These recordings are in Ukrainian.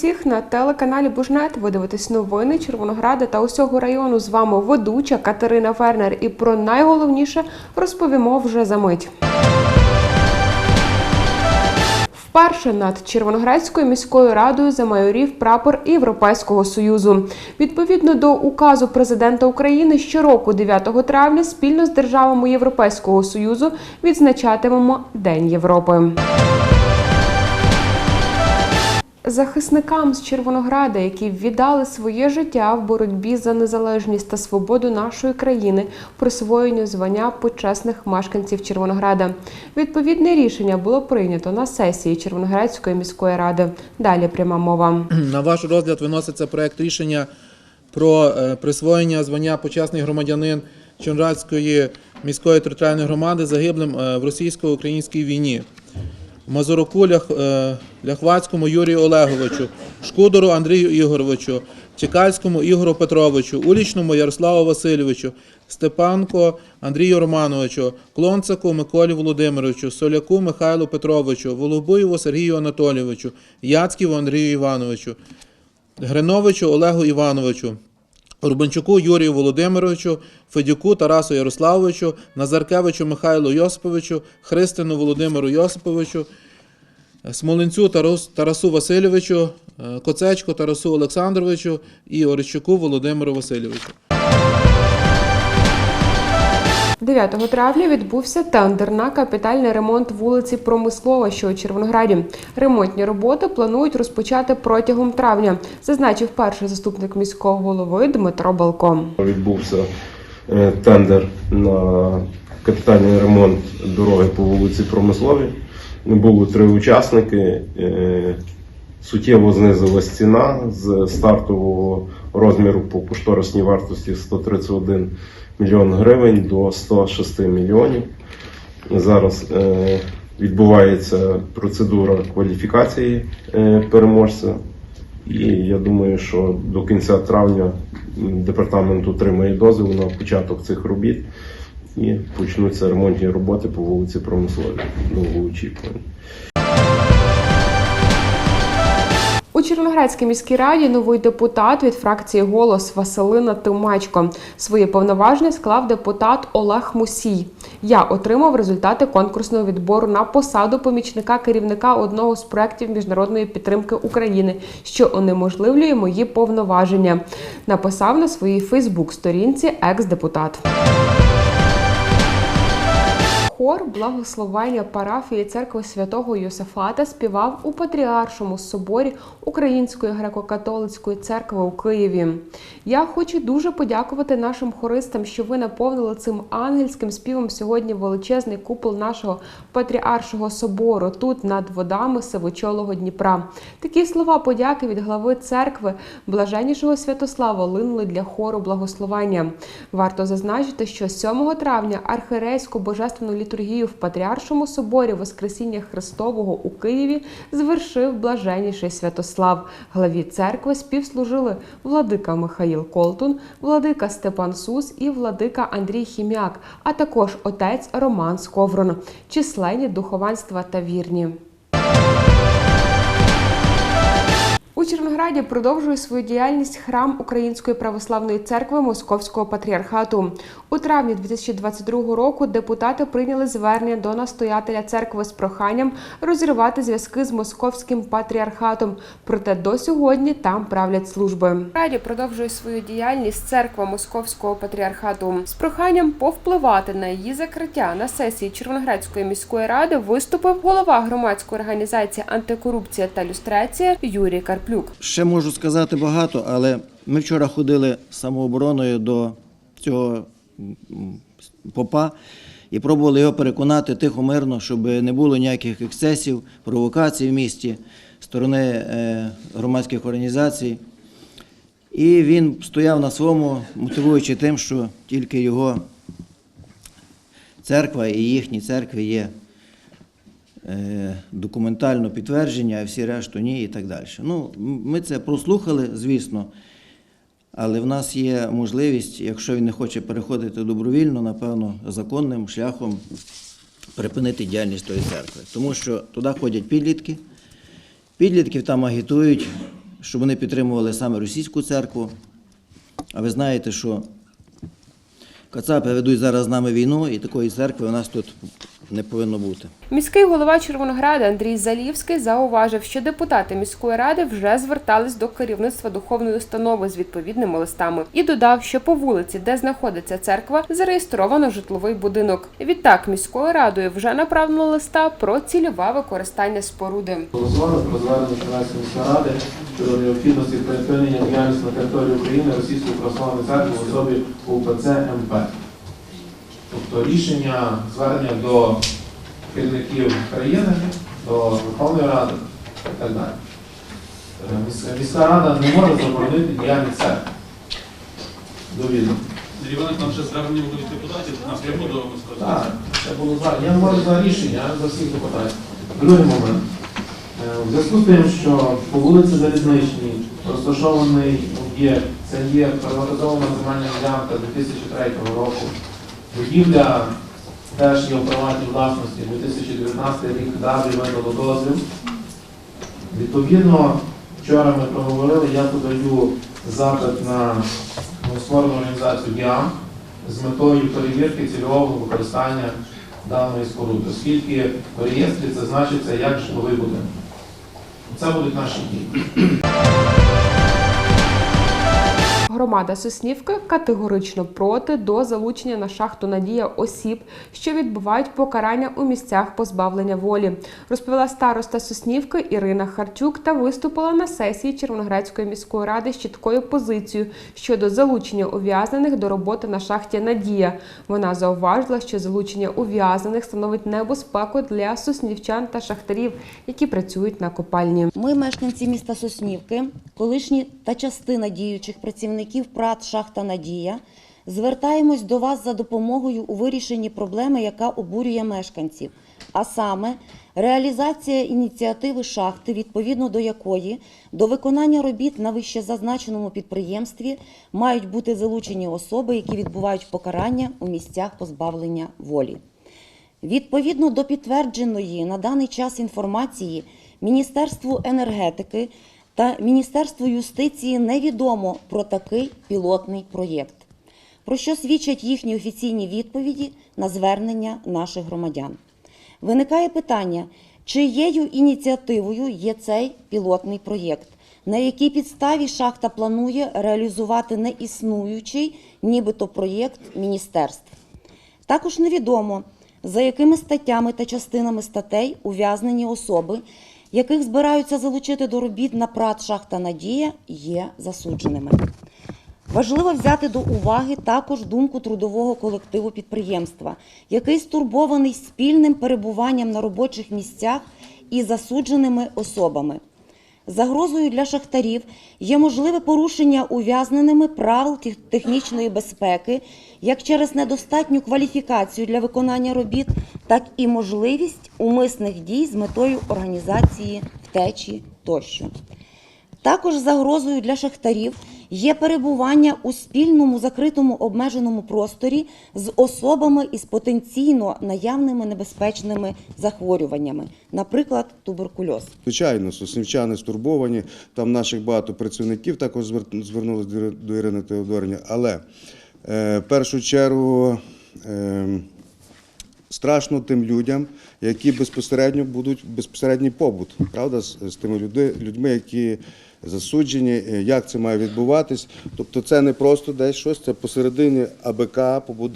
всіх на телеканалі Бужнет. Ви дивитесь новини Червонограда та усього району. З вами ведуча Катерина Фернер. І про найголовніше розповімо вже за мить. Вперше над Червоноградською міською радою замайорів прапор Європейського союзу. Відповідно до указу президента України, щороку 9 травня спільно з державами Європейського союзу відзначатимемо День Європи. Захисникам з Червонограда, які віддали своє життя в боротьбі за незалежність та свободу нашої країни, присвоєнню звання почесних мешканців Червонограда. Відповідне рішення було прийнято на сесії Червоноградської міської ради. Далі пряма мова. На ваш розгляд виноситься проект рішення про е, присвоєння звання почесний громадянин Чонрадської міської територіальної громади загиблим е, в російсько-українській війні. Мазуроку Лях, е, Ляхвацькому Юрію Олеговичу, Шкудору Андрію Ігоровичу, Чекальському Ігору Петровичу, Улічному Ярославу Васильовичу, Степанко Андрію Романовичу, Клонцаку Миколі Володимировичу, Соляку Михайлу Петровичу, Волобуєву Сергію Анатолійовичу, Яцьківу Андрію Івановичу, Гриновичу Олегу Івановичу, Урбанчуку Юрію Володимировичу, Федюку Тарасу Ярославовичу, Назаркевичу Михайлу Йосиповичу, Христину Володимиру Йосиповичу, Смолинцю Тарасу Васильовичу, е, Коцечку Тарасу Олександровичу і Орищуку Володимиру Васильовичу. 9 травня відбувся тендер на капітальний ремонт вулиці Промислова, що у Червонограді. Ремонтні роботи планують розпочати протягом травня, зазначив перший заступник міського голови Дмитро Балко. Відбувся е, тендер на капітальний ремонт дороги по вулиці Промисловій. Було три учасники. Е, Суттєво знизилась ціна з стартового розміру по кошторисній вартості 131 мільйон гривень до 106 мільйонів. Зараз е, відбувається процедура кваліфікації е, переможця. І я думаю, що до кінця травня департамент отримає дозвіл на початок цих робіт і почнуться ремонтні роботи по вулиці Промисловій. Довгоочікувані. У Червоноградській міській раді новий депутат від фракції Голос Василина Тимачко. Свої повноваження склав депутат Олег Мусій. Я отримав результати конкурсного відбору на посаду помічника керівника одного з проєктів міжнародної підтримки України, що унеможливлює мої повноваження. Написав на своїй Фейсбук-сторінці екс-депутат. Хор благословення парафії церкви святого Йосифата співав у Патріаршому соборі Української греко-католицької церкви у Києві. Я хочу дуже подякувати нашим хористам, що ви наповнили цим ангельським співом сьогодні величезний купол нашого патріаршого собору тут над водами сивочолого Дніпра. Такі слова подяки від глави церкви блаженнішого Святослава линули для хору благословення. Варто зазначити, що 7 травня архірейську божественну літургію в Патріаршому соборі Воскресіння Христового у Києві звершив блаженніший Святослав. Главі церкви співслужили владика Михаїл Колтун, владика Степан Сус і владика Андрій Хім'як, а також отець Роман Сковрон, численні духовенства та вірні. У Червонограді продовжує свою діяльність храм Української православної церкви Московського патріархату. У травні 2022 року депутати прийняли звернення до настоятеля церкви з проханням розірвати зв'язки з московським патріархатом. Проте до сьогодні там правлять служби. Раді продовжує свою діяльність церква Московського патріархату з проханням повпливати на її закриття на сесії Червоноградської міської ради виступив голова громадської організації антикорупція та люстрація Юрій Карплюк. Ще можу сказати багато, але ми вчора ходили самообороною до цього попа і пробували його переконати тихо мирно, щоб не було ніяких ексцесів, провокацій в місті сторони е, громадських організацій. І він стояв на своєму, мотивуючи тим, що тільки його церква і їхні церкви є документально підтвердження, а всі решту ні і так далі. Ну, ми це прослухали, звісно, але в нас є можливість, якщо він не хоче переходити добровільно, напевно, законним шляхом припинити діяльність тої церкви. Тому що туди ходять підлітки, підлітків там агітують, що вони підтримували саме російську церкву. А ви знаєте, що Кацапи ведуть зараз з нами війну, і такої церкви у нас тут не повинно бути. Міський голова Червонограда Андрій Залівський зауважив, що депутати міської ради вже звертались до керівництва духовної установи з відповідними листами і додав, що по вулиці, де знаходиться церква, зареєстровано житловий будинок. Відтак міською радою вже направлено листа про цільове використання споруди. Голосували про звернення Чернецької міської ради щодо необхідності припинення діяльності на території України Російської православної церкви в особі УПЦ МП. Тобто рішення звернення до керівників країни, до Верховної Ради і так далі. Е, міська- Міська рада не може заборонити діяльність церкви. Довідно. Іванович, там ще звернення від депутатів, напряму до. Так, це було за. Я говорю за рішення за всіх депутатів. Другий момент. Е, В зв'язку з тим, що по вулиці Залізничній розташований об'єкт, це є приватизована земельна ділянка 2003 року. Будівля теж є у приватній власності 2019 рік дав і видало дозвіл. Відповідно, вчора ми проговорили, я подаю запит на створену організацію ДІАМ з метою перевірки цільового використання даної споруди, оскільки в реєстрі це значиться як житловий будинок. Це будуть наші дії. Громада Соснівки категорично проти до залучення на шахту Надія осіб, що відбувають покарання у місцях позбавлення волі, розповіла староста Соснівки Ірина Харчук та виступила на сесії Червоноградської міської ради з чіткою позицією щодо залучення ув'язнених до роботи на шахті Надія. Вона зауважила, що залучення ув'язнених становить небезпеку для соснівчан та шахтарів, які працюють на копальні. Ми, мешканці міста Соснівки, колишні та частина діючих працівників ПРАТ Шахта Надія, звертаємось до вас за допомогою у вирішенні проблеми, яка обурює мешканців, а саме реалізація ініціативи шахти, відповідно до якої до виконання робіт на вищезазначеному підприємстві мають бути залучені особи, які відбувають покарання у місцях позбавлення волі. Відповідно до підтвердженої на даний час інформації, Міністерству енергетики та Міністерству юстиції невідомо про такий пілотний проєкт, про що свідчать їхні офіційні відповіді на звернення наших громадян. Виникає питання, чиєю ініціативою є цей пілотний проєкт, на якій підставі шахта планує реалізувати неіснуючий, нібито проєкт міністерств. Також невідомо, за якими статтями та частинами статей ув'язнені особи, яких збираються залучити до робіт на ПРАТ «Шахта Надія» є засудженими. Важливо взяти до уваги також думку трудового колективу підприємства, який стурбований спільним перебуванням на робочих місцях і засудженими особами. Загрозою для шахтарів є можливе порушення ув'язненими правил технічної безпеки, як через недостатню кваліфікацію для виконання робіт, так і можливість умисних дій з метою організації втечі тощо. Також загрозою для шахтарів є перебування у спільному закритому обмеженому просторі з особами із потенційно наявними небезпечними захворюваннями, наприклад, туберкульоз. Звичайно, соснівчани стурбовані, там наших багато працівників також звер- звернулись до Ірини Теодорівни. Але е, першу чергу е, страшно тим людям, які безпосередньо будуть безпосередній побут, правда, з, з тими людьми, які засуджені, е, як це має відбуватись. Тобто це не просто десь щось, це посередині АБК,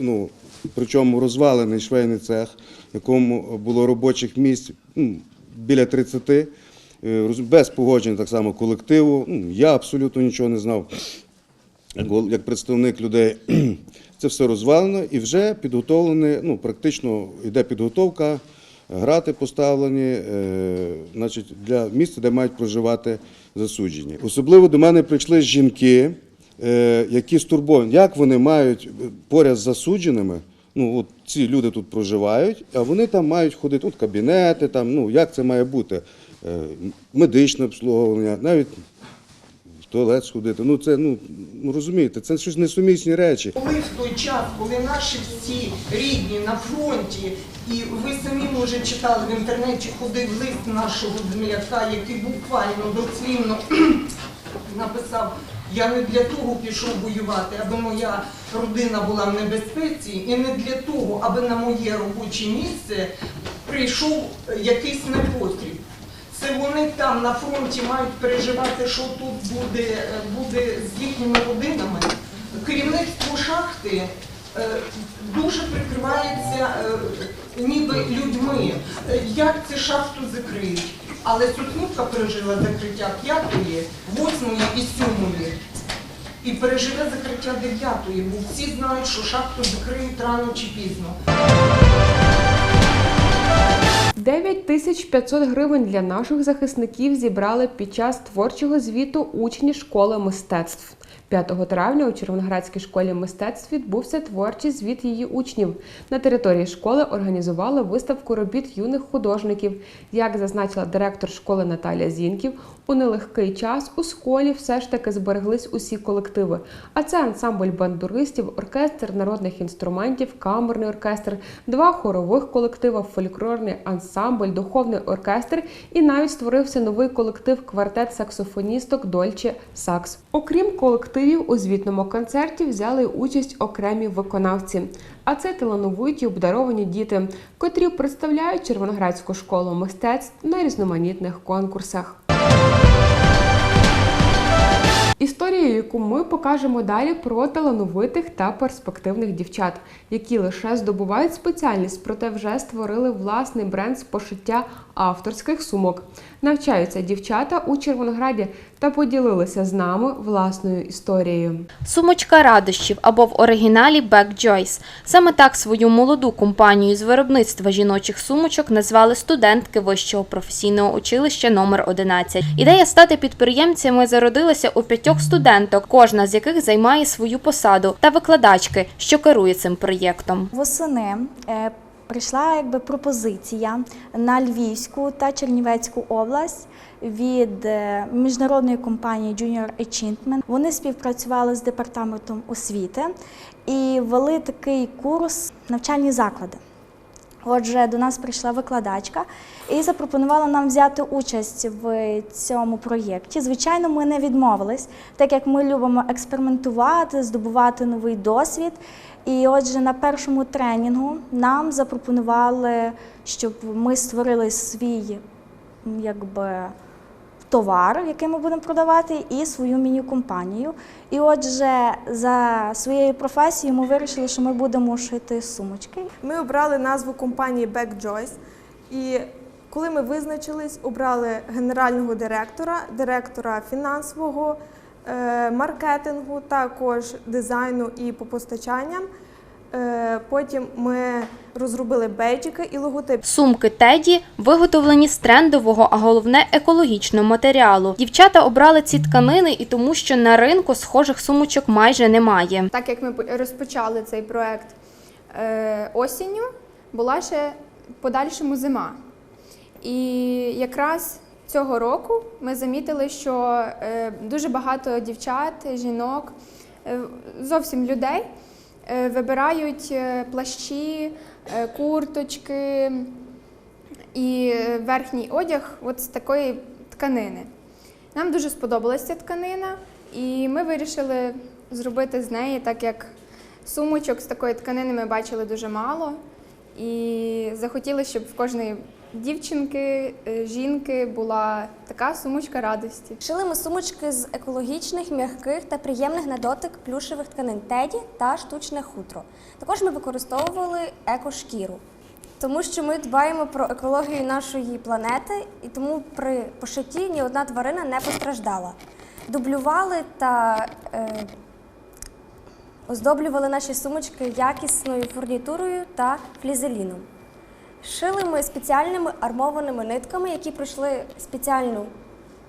ну, причому розвалений швейний цех, в якому було робочих місць ну, біля 30, е, без погодження так само колективу. Ну, Я абсолютно нічого не знав як представник людей. Це все розвалено і вже підготовлений, ну, практично йде підготовка, грати поставлені е, значить, для місця, де мають проживати засуджені. Особливо до мене прийшли жінки, е, які стурбовані, як вони мають е, поряд з засудженими. Ну, от ці люди тут проживають, а вони там мають ходити, от кабінети, там, ну, як це має бути? Е, медичне обслуговування, навіть туалет сходити. Ну це ну, ну розумієте, це щось несумісні речі. Коли в той час, коли наші всі рідні на фронті, і ви самі може читали в інтернеті, ходив лист нашого земляка, який буквально дослівно написав, я не для того пішов воювати, аби моя родина була в небезпеці, і не для того, аби на моє робоче місце прийшов е, якийсь непотріб. Це вони там на фронті мають переживати, що тут буде, е, буде з їхніми родинами. Керівництво шахти е, дуже прикривається е, ніби людьми. Як це шахту закриють? Але Сутнівка пережила закриття п'ятої, восьмої і сьомої. І переживе закриття дев'ятої, бо всі знають, що шахту закриють рано чи пізно. 9500 гривень для наших захисників зібрали під час творчого звіту учні школи мистецтв. 5 травня у Червоноградській школі мистецтв відбувся творчий звіт її учнів. На території школи організували виставку робіт юних художників. Як зазначила директор школи Наталія Зінків, у нелегкий час у школі все ж таки збереглись усі колективи. А це ансамбль бандуристів, оркестр народних інструментів, камерний оркестр, два хорових колектива, фольклорний ансамбль, духовний оркестр і навіть створився новий колектив квартет саксофоністок Дольче Сакс. Окрім колективів, у звітному концерті взяли участь окремі виконавці. А це талановиті обдаровані діти, котрі представляють Червоноградську школу мистецтв на різноманітних конкурсах. Історію, яку ми покажемо далі про талановитих та перспективних дівчат, які лише здобувають спеціальність, проте вже створили власний бренд з пошиття авторських сумок. Навчаються дівчата у Червонограді та поділилися з нами власною історією. Сумочка радощів або в оригіналі Back Joyce. Саме так свою молоду компанію з виробництва жіночих сумочок назвали студентки вищого професійного училища номер 11. Ідея стати підприємцями зародилася у п'ятьох студенток, кожна з яких займає свою посаду, та викладачки, що керує цим проєктом. Восени е, прийшла якби пропозиція на Львівську та Чернівецьку область від е, міжнародної компанії Junior Achievement. Вони співпрацювали з департаментом освіти і ввели такий курс навчальні заклади. Отже, до нас прийшла викладачка і запропонувала нам взяти участь в цьому проєкті. Звичайно, ми не відмовились, так як ми любимо експериментувати, здобувати новий досвід. І отже, на першому тренінгу нам запропонували, щоб ми створили свій якби, товар, який ми будемо продавати, і свою міні-компанію. І отже, за своєю професією ми вирішили, що ми будемо шити сумочки. Ми обрали назву компанії Joyce. І коли ми визначились, обрали генерального директора, директора фінансового, маркетингу, також дизайну і по постачанням. Е, Потім ми розробили бейджики і логотип. Сумки Теді виготовлені з трендового, а головне екологічного матеріалу. Дівчата обрали ці тканини і тому, що на ринку схожих сумочок майже немає. Так як ми по- розпочали цей проект е, осінню, була ще в подальшому зима. І якраз цього року ми замітили, що е, дуже багато дівчат, жінок, е, зовсім людей е, вибирають плащі, курточки і верхній одяг от з такої тканини. Нам дуже сподобалася тканина, і ми вирішили зробити з неї, так як сумочок з такої тканини ми бачили дуже мало. І захотіли, щоб в кожної дівчинки, е, жінки була така сумочка радості. Шили ми сумочки з екологічних, м'яких та приємних на дотик плюшевих тканин теді та штучне хутро. Також ми використовували екошкіру, тому що ми дбаємо про екологію нашої планети, і тому при пошитті ні одна тварина не постраждала. Дублювали та е, оздоблювали наші сумочки якісною фурнітурою та флізеліном. Шили ми спеціальними армованими нитками, які пройшли спеціальну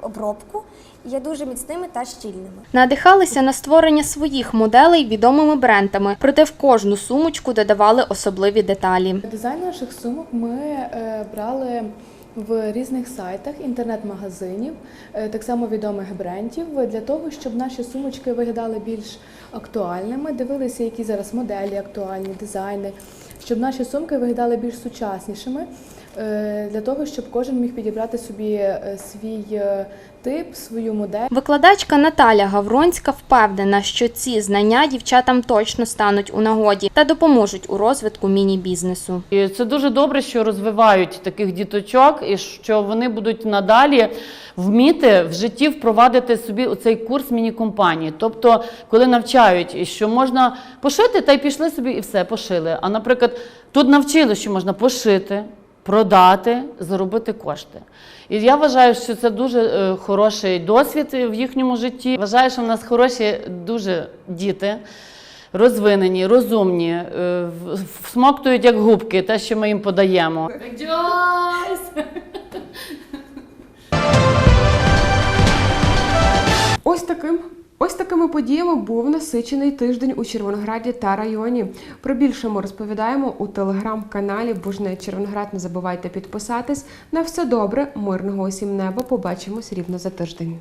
обробку і є дуже міцними та щільними. Надихалися на створення своїх моделей відомими брендами, проте в кожну сумочку додавали особливі деталі. Дизайн наших сумок ми е, брали в різних сайтах інтернет-магазинів, е, так само відомих брендів, для того, щоб наші сумочки виглядали більш актуальними, дивилися, які зараз моделі актуальні, дизайни, щоб наші сумки виглядали більш сучаснішими. Е, для того, щоб кожен міг підібрати собі е, свій е, тип, свою модель. Викладачка Наталя Гавронська впевнена, що ці знання дівчатам точно стануть у нагоді та допоможуть у розвитку міні-бізнесу. Це дуже добре, що розвивають таких діточок, і що вони будуть надалі вміти в житті впровадити собі цей курс міні-компанії. Тобто, коли навчають, що можна пошити, та й пішли собі і все пошили. А наприклад, тут навчили, що можна пошити. Продати, заробити кошти. І я вважаю, що це дуже е, хороший досвід в їхньому житті. Вважаю, що в нас хороші дуже діти, розвинені, розумні, е, всмоктують як губки те, що ми їм подаємо. Ось таким. Ось такими подіями був насичений тиждень у Червонограді та районі. Про більше ми розповідаємо у телеграм-каналі Бужне Червоноград. Не забувайте підписатись. На все добре, мирного усім неба. Побачимось рівно за тиждень.